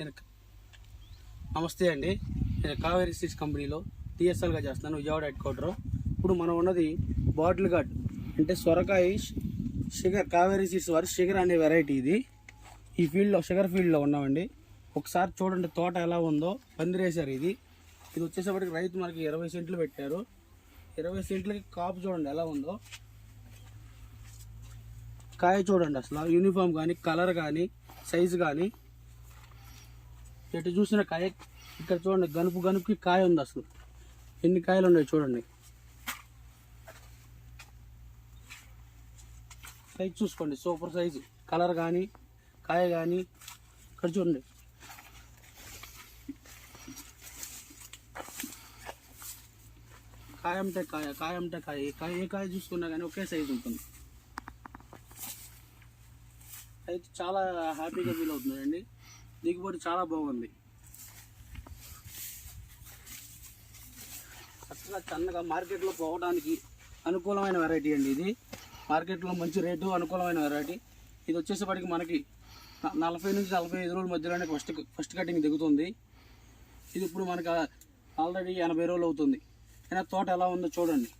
నేను నమస్తే అండి. నేను కావేరీ సీడ్స్ కంపెనీలో టీఎస్ఎల్గా చేస్తున్నాను విజయవాడ హెడ్ క్వార్టర్ ఇప్పుడు మనం ఉన్నది బాటిల్ గార్డ్. అంటే సొరకాయ షుగర్ కావేరీ సీడ్స్ వారి షుగర్ అనే వెరైటీ ఇది. ఈ ఫీల్డ్లో షుగర్ ఫీల్డ్లో ఉన్నామండి. ఒకసారి చూడండి తోట ఎలా ఉందో. పందిరేశారు ఇది. ఇది వచ్చేసేపటికి రైతు మనకి ఇరవై సెంట్లు పెట్టారు. ఇరవై సెంట్లకి కాపు చూడండి ఎలా ఉందో. కాయ చూడండి అసలు. యూనిఫామ్ కానీ కలర్ కానీ సైజు కానీ. ఎటు చూసిన కాయ ఇక్కడ చూడండి గనుపు గనుపుకి కాయ ఉంది అసలు. ఎన్ని కాయలు ఉన్నాయి చూడండి. సైజ్ చూసుకోండి సూపర్ సైజు కలర్ కానీ కాయ కానీ ఇక్కడ చూడండి. కాయ అంటే కాయ కాయ అంటే కాయ. ఏ కాయ ఏ కాయ చూసుకున్నా కానీ ఒకే సైజు ఉంటుంది. అయితే చాలా హ్యాపీగా ఫీల్ అవుతుందండి. దిగుబడి చాలా బాగుంది. చక్కగా చన్నగా మార్కెట్లో పోవడానికి అనుకూలమైన వెరైటీ అండి ఇది. మార్కెట్లో మంచి రేటు అనుకూలమైన వెరైటీ. ఇది వచ్చేసేపటికి మనకి నలభై నుంచి నలభై ఐదు రోజుల మధ్యలోనే ఫస్ట్ ఫస్ట్ కటింగ్ దిగుతుంది. ఇది ఇప్పుడు మనకి ఆల్రెడీ ఎనభై రోజులు అవుతుంది. అయినా తోట ఎలా ఉందో చూడండి.